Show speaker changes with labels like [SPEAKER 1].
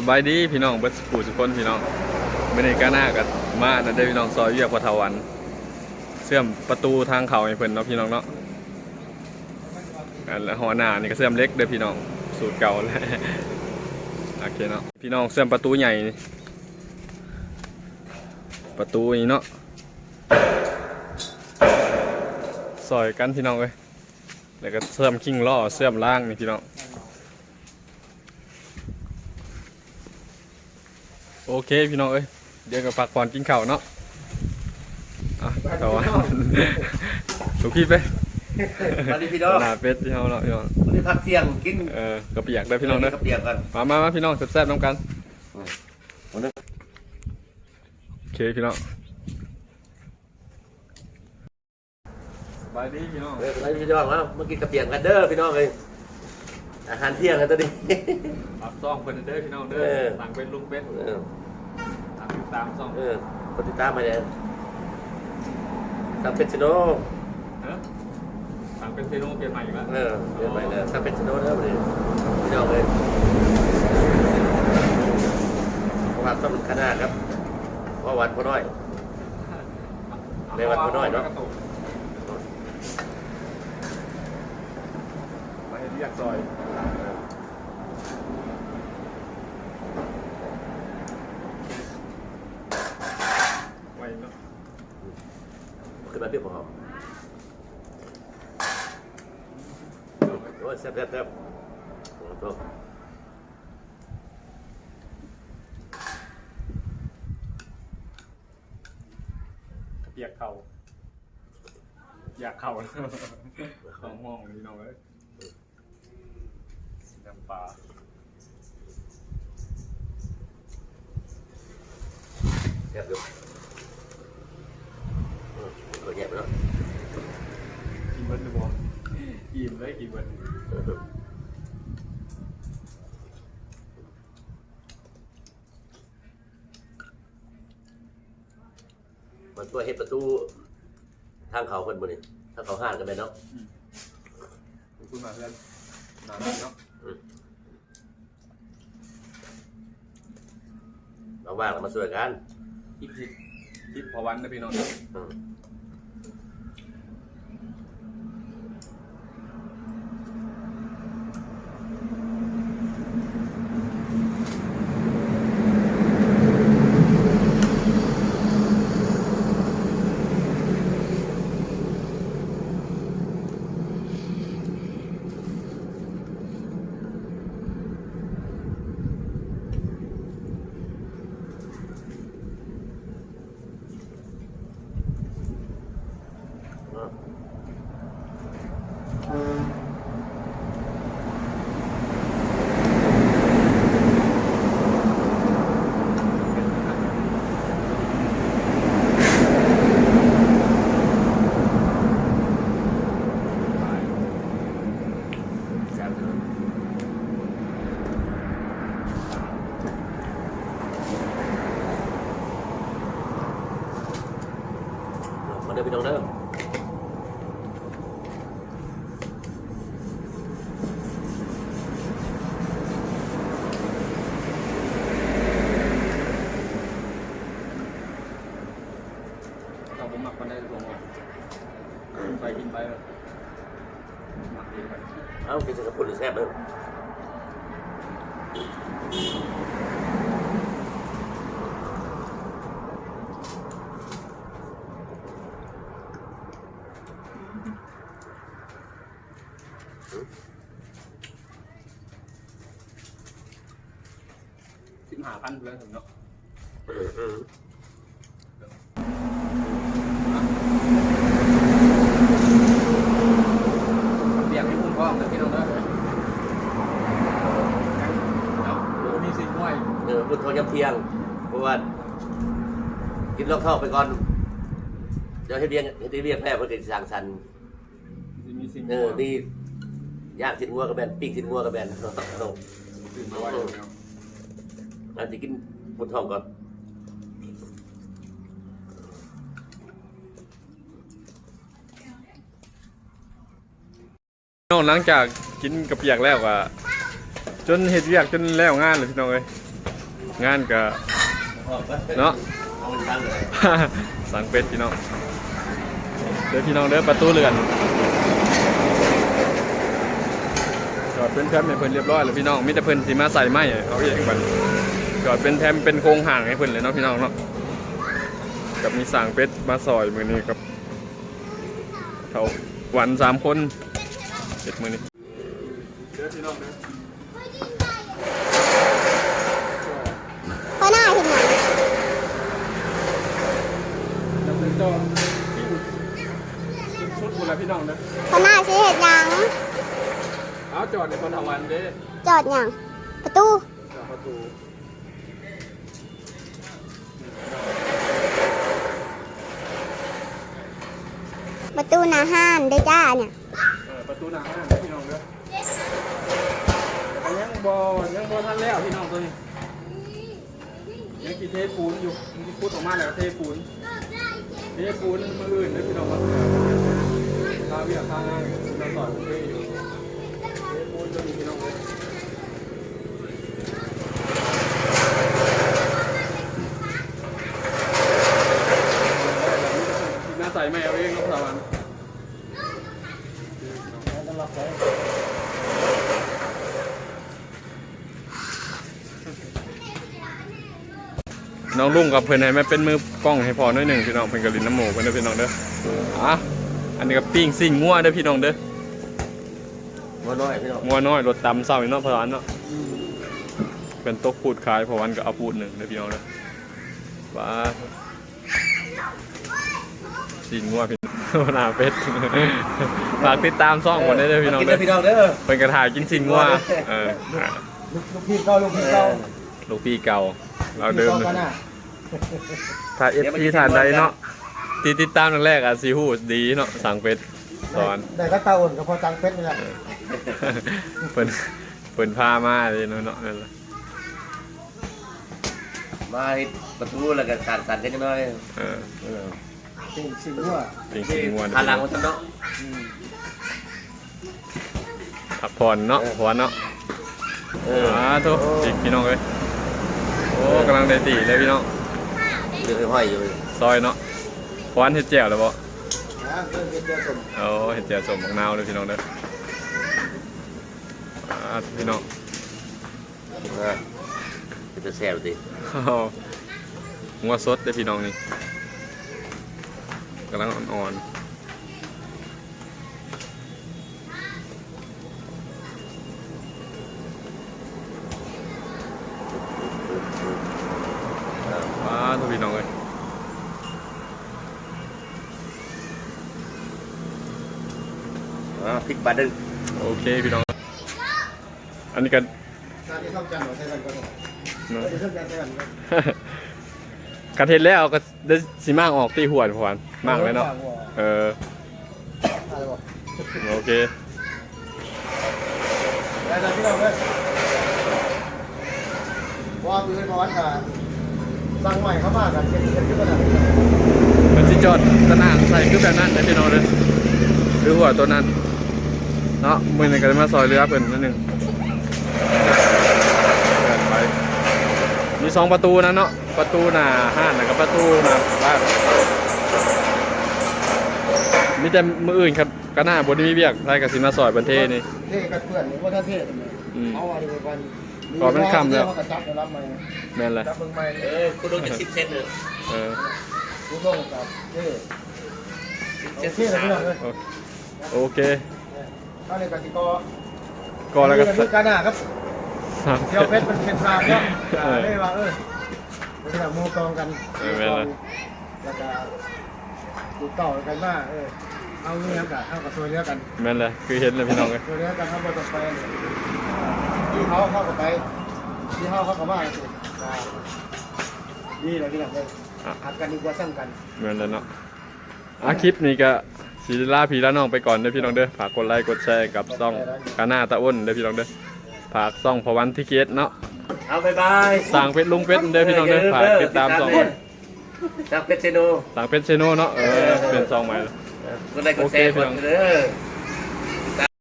[SPEAKER 1] สบายดีพี่น้องเบิร์สกูทุกคนพี่น้องไม่ได้ก้าหน้ากันมานะได้พี่น้องซอยเวียกวัฒวัน เชื่อมประตูทางเขาให้เพิ่นเนาะพี่น้องเนาะอันแล้วหัวหน้านี่ก็เชื่อมเล็กเด้อพี่น้องสูตรเก่าแล้วโอเคเนาะพี่น้องเชื่อมประตูใหญ่นี่ประตูนี้เนาะซอยกันพี่น้องเอ้ยแล้วก็เชื่อมคิงล้อเชื่อมล่างนี่พี่น้อง โอ เคพี่น้องเอ้ยเดี๋ยวก็พักผ่อนกินข้าวเนาะอะต่อถูกพี่ไป
[SPEAKER 2] สวัสดีพี่น้อง
[SPEAKER 1] ลาเป็ดพี่น้องเนาะพี่น้อง
[SPEAKER 2] วันนี้พักเที่ยงกิน
[SPEAKER 1] เออกระเปียกได้อพี่น้องเด้อ
[SPEAKER 2] กับเปียกกัน
[SPEAKER 1] มามามาพี่น้องแซ่บๆน้ำกัน
[SPEAKER 2] วันนี้
[SPEAKER 1] โอเคพี่น้องสบายดีพี่น้อง
[SPEAKER 2] เออสวัสดีพี่น้องแล้วเมื่อกี้กับเปียกกันเด้อพี่น้องเลยอาหารเที่ยงกันตอนนี้
[SPEAKER 1] รับซองเพิ่นเด้อพี่น้องเด้อ
[SPEAKER 2] เออ
[SPEAKER 1] สั่งเป็นลุงเป็ด
[SPEAKER 2] เออ
[SPEAKER 1] ตามติดตามซอง
[SPEAKER 2] เออปฏิดตามมาเลยซัมเปนชิโน
[SPEAKER 1] เออสั่งเป็นเซโนเปลี่ยนใหม่อีกแล้ว
[SPEAKER 2] เออเดี๋ยวไปเลยซัมเปนชิโนเด้อวันนี้พี่น้องเลยประวัติต้องขนาดครับประวัติพ่อน้อย ในวันพ่อน้อยเนาะ
[SPEAKER 1] มาเห็นเรียกซอยไว้เนาะ
[SPEAKER 2] ขึ้นมาเปรี้ยวหอมโอ้ยแซ่บแซ่บแซ่บโอ้โห
[SPEAKER 1] เปียกเข่าอยากเข่าของมองนี่น้องเอ้ยสีดำปลา
[SPEAKER 2] แซ่บอยู่ อืมก็แย่ไปแล้ว
[SPEAKER 1] กินเบิร์ดดูบออิ่มเลยกินเบิร์ด
[SPEAKER 2] มันตัวเฮ็ดประตูทางเขาคนบนนี่ถ้าเขาห้างกันไปเนาะ
[SPEAKER 1] พูดมาเพื่อนนานเนาะ
[SPEAKER 2] เราว่างเรามาช่วยกัน
[SPEAKER 1] คิดผิดคิดพอวันนะพี่น้อง
[SPEAKER 2] พี่น้องเด้อ
[SPEAKER 1] เราผมหมักมันได้ลงออกไปกินไปเลยหมักเองไป
[SPEAKER 2] เอ้ากินกับปุ่นแซ่บเลยอืม
[SPEAKER 1] สิบห้า พันเลยถึงเนาะ
[SPEAKER 2] อืมอืม
[SPEAKER 1] เปียกให้พุ่งพ้องนะพี่น้องเด้อเนาะมีสีห้วย
[SPEAKER 2] เออบุญทองยำเทียงเพราะว่ากินลอกท่อไปก่อนเดี๋ยวให้เรียงให้เรียงแพร่เพื่อจะสร้างสรรค์
[SPEAKER 1] มีสิ่ง
[SPEAKER 2] เออนี่ย่างชิ้นงัวกับแบนปิ้งชิ้นงัวกับแบนเราต้องเรา
[SPEAKER 1] ตื่นมาไว้แล้ว
[SPEAKER 2] เราจะกินบุญทองก่อน
[SPEAKER 1] น้องหลังจากกินกระเปียกแล้วอะจนเห็ดเวียกจนแล้วงานเลยพี่น้องเอ้ยงานก็เนาะ
[SPEAKER 2] เอาตั้งเลย
[SPEAKER 1] สังเป็ดพี่น้อง เด้อพี่น้องเด้อประตูเรือนจอดเป็นแพมให้เพิ่นเรียบร้อยแล้วพี่น้องมีแต่เพิ่นสิมาใส่ไม้เอาเองบัดนี้ อดเป็นแพมเป็นโครงห่างให้เพิ่นเลยเนาะพี่น้องเนาะกับมีสั่งเป็ดมาซอยมื้อนี้ครับเขาหวันสามคนเจ็ดมื้อนี้เด้อพี่น้องเด้อ
[SPEAKER 3] เพราะหน้าเห็นหยัง
[SPEAKER 1] ดำเนินจอทิ้งทิ้งชุดหมดแล้วพี่น้องเด้อ
[SPEAKER 3] เพราะหน้าสิเห็นหยัง
[SPEAKER 1] เอาจอดในคนทวันเด้อ
[SPEAKER 3] จอดหยังประตู
[SPEAKER 1] จอดประตู
[SPEAKER 3] ตูหน้าห้านได้จ้าเนี่ย
[SPEAKER 1] เออประตูหน้าห้างพี่น้องเด้อแต่ยังบอยังบอทันแล้วพี่น้องตัวนี้ยังกี่เทปูนอยู่ยังกี่พุดออกมาแล้วเทปูนเทปูนมืออื่นเด้อพี่น้องมาข้าวเวียกข้าวงานเราสอนเทอยู่เทปูนตัวนี้พี่น้องเด้อหน้าใสไม่เอาเองน้องสาวัน น้องลุงกับเพื่อนให้แม่เป็นมือกล้องให้พอหน่อยหนึ่งพี่น้องเพื่อนกับลินน้ำหมูเพื่อนเด้อพี่น้องเด้ออะอันนี้ก็ปิ้งสิ่งงัวเด้อพี่น้องเด้อ
[SPEAKER 2] มาน้อยพี่น้อง
[SPEAKER 1] งัวน้อยรถตำเศร้าอีกเนาะพอวันเนาะเป็นตกพูดขายพอวันก็เอาพูดหนึ่งเด้อพี่น้องเด้อว้าสิ่งงัวพี่น้องหน้าเป็ดฝากติดตามซ่องคนได้เด้อพี่น้อง
[SPEAKER 2] กิน
[SPEAKER 1] เด้
[SPEAKER 2] เด้
[SPEAKER 1] อ
[SPEAKER 2] อพี่น้องเด้อ
[SPEAKER 1] เป็นกระถ่ายกินสิ่งงัวเออ
[SPEAKER 4] ลูกพี่เก่าลูกพี่เก่า
[SPEAKER 1] ลูกพี่เก่า เราเดิม
[SPEAKER 4] ลูก
[SPEAKER 1] เลย
[SPEAKER 4] พี่ก่ากันน่ะ
[SPEAKER 1] ถ้าเอฟซีฐานใดเนาะที่ติดตามแรกๆอะซีฮูดดีเนาะสั่งเป็ดสอน
[SPEAKER 4] ได้ก็ตาอ่อนกับพอจังเป็ดนี่แหละ
[SPEAKER 1] เปิ่นเปิ่นพามาเลยเนาะเนาะนั่นแหละ
[SPEAKER 2] มาให้ประตูแล้วก็สั่นสั่นกันจังน้อย
[SPEAKER 1] เออ
[SPEAKER 2] เออ
[SPEAKER 4] สิ่งสิ่งรั่ว
[SPEAKER 1] จริงจริงวัน
[SPEAKER 2] หันหลังมาซั่นเนาะ
[SPEAKER 1] พักผ่อนเนาะพอนเนาะ
[SPEAKER 2] เออ
[SPEAKER 1] อ่าทุกจิกพี่น้องเลย โอ้กำลังได้ตีเลยพี่น้อง
[SPEAKER 2] เดือดห้อยอยู่
[SPEAKER 1] ซอยเนาะพอนเห็ดแจ่วเลยบ่
[SPEAKER 4] นะเรื่องเดียวสม
[SPEAKER 1] โอ้เห็ดแจ่วสมบักนาวเลยพี่น้องเด้ออ่าพี่น้อง
[SPEAKER 2] เออจะแซ่บดิ
[SPEAKER 1] อ้าวงัวสดเด้อพี่น้องนี่กำลังอ่อนๆ อ่า
[SPEAKER 2] พริกปลาดึง
[SPEAKER 1] โอเคพี่น้อง อันนี้กัน
[SPEAKER 4] ตอนที่เข้าจันทร์ใส่กัน
[SPEAKER 1] เนาะ
[SPEAKER 4] เดี๋ยวเข้าจันทร์ใส่กันก็
[SPEAKER 1] กระเทศแล้วก็ได้สิมากออกตีหัวพอนมากเลยเนาะ เออ โอเค
[SPEAKER 4] แล้วพี่น้องเลยว่ามือมาวัดกันสั่งใหม่เข้ามากันเช็คเช็คขึ้นมาแล้ว
[SPEAKER 1] มันสิจอดตะนางใส่คือแบบนั้นนะพี่น้องเลยคือหัวตัวนั้น เนาะมือหนึงก็ได้มาซอยเรือเพิ่นนิดนึงเดินไปมีสองประตูนะเนาะประตูหน้าห้านแล้วก็ประตูหน้าบ้านมีแต่มืออื่นครับก็หน้าบนมีเบียกไล่กับสิมาซอยประเทศนี่
[SPEAKER 4] เท่กับเพื่อนว่าท่านเท่
[SPEAKER 1] อืม
[SPEAKER 4] เอาอะไรไปวัน
[SPEAKER 1] ขอเป็นคำแล้ว
[SPEAKER 4] เขากระจับแล้วรับมา
[SPEAKER 1] แม่นแหละ
[SPEAKER 4] จับเบิ่งใหม่
[SPEAKER 2] เออคุณลงจะสิบเซนเลย
[SPEAKER 1] เออ
[SPEAKER 4] ลูกน้องกับเท่
[SPEAKER 2] เซ
[SPEAKER 4] เท่
[SPEAKER 2] น
[SPEAKER 4] เลยพี่น้องเลย
[SPEAKER 1] โอเค
[SPEAKER 4] เข้าในกติกา
[SPEAKER 1] ก็แล้วก็
[SPEAKER 4] นี่คือการหน้าครับเที่ยวเพชรเป็นเพชรพรามเนาะอ่าได้ว่าเออเป็นแบบมูกองกัน
[SPEAKER 1] เออแม่นเลย
[SPEAKER 4] แล้วก็ดูต่อกันว่าเออเอาเงี้ยกันเอากับซวยเรือกัน
[SPEAKER 1] แม่นเลยคือเห็นเลยพี่น้องเลย
[SPEAKER 4] ซวยเรือกันเขาบอกต่อไปที่เขาเข้ากับไปที่เขาเข้ากับมาสิอ่าดีเลยพี่น้องเลย
[SPEAKER 1] อะ
[SPEAKER 4] หักกันดีกว่าสร้างกัน
[SPEAKER 1] เหมือนแล้วเนาะอาคลิปนี้ก็ สีลาพี่ละน้องไปก่อนเด้อพี่น้องเด้อฝากกดไลค์กดแชร์กับซ่องกาหน้าตะอ้นเด้อพี่น้องเด้อฝากซ่องพวันทิเกตเนาะ
[SPEAKER 2] เอาบายบาย
[SPEAKER 1] สั่งเพชรลุงเพชรเด้อพี่น้องเด้อฝากติดตามซ่อง
[SPEAKER 2] จากเพชรเซโน
[SPEAKER 1] สั่งเพชรเชโนเนาะเออเป็นซ่องใหม่แล้ว
[SPEAKER 2] ก็ได้กดแชร์กดเด้อ